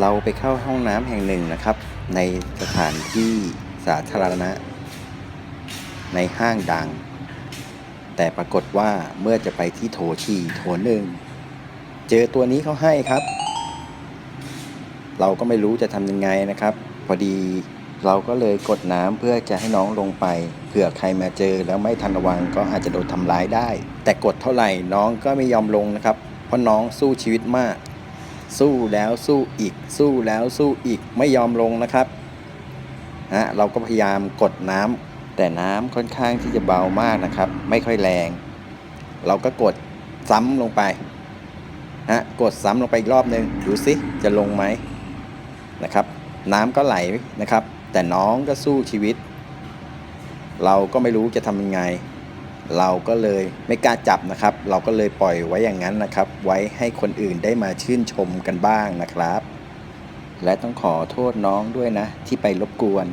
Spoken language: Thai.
เราไปเข้าห้องน้ำแห่งหนึ่งนะครับ ในสถานที่สาธารณะ ในห้างดัง แต่ปรากฏว่าเมื่อจะไปที่โถฉี่โถหนึ่ง เจอตัวนี้เขาให้ครับ เราก็ไม่รู้จะทำยังไงนะครับ พอดีเราก็เลยกดน้ำเพื่อจะให้น้องลงไปเผื่อใครมาเจอแล้วไม่ทันระวังก็อาจจะโดนทำร้ายได้ แต่กดเท่าไหร่น้องก็ไม่ยอมลงนะครับ เพราะน้องสู้ชีวิตมาก สู้แล้วสู้อีก สู้แล้วสู้อีกไม่ยอมลงนะครับนะเราก็พยายามกดน้ำแต่น้ำค่อนข้างที่จะเบามากนะครับ ไม่ค่อยแรง เราก็กดซ้ำลงไปฮะกดซ้ำลงไปอีกรอบหนึ่งดูสิจะลงไหมนะครับ น้ำก็ไหลนะครับ แต่น้องก็สู้ชีวิต เราก็ไม่รู้จะทำยังไง เราก็เลยไม่กล้าจับนะครับ เราก็เลยปล่อยไว้อย่างนั้นนะครับ ไว้ให้คนอื่นได้มาชื่นชมกันบ้างนะครับ และต้องขอโทษน้องด้วยนะ ที่ไปรบกวน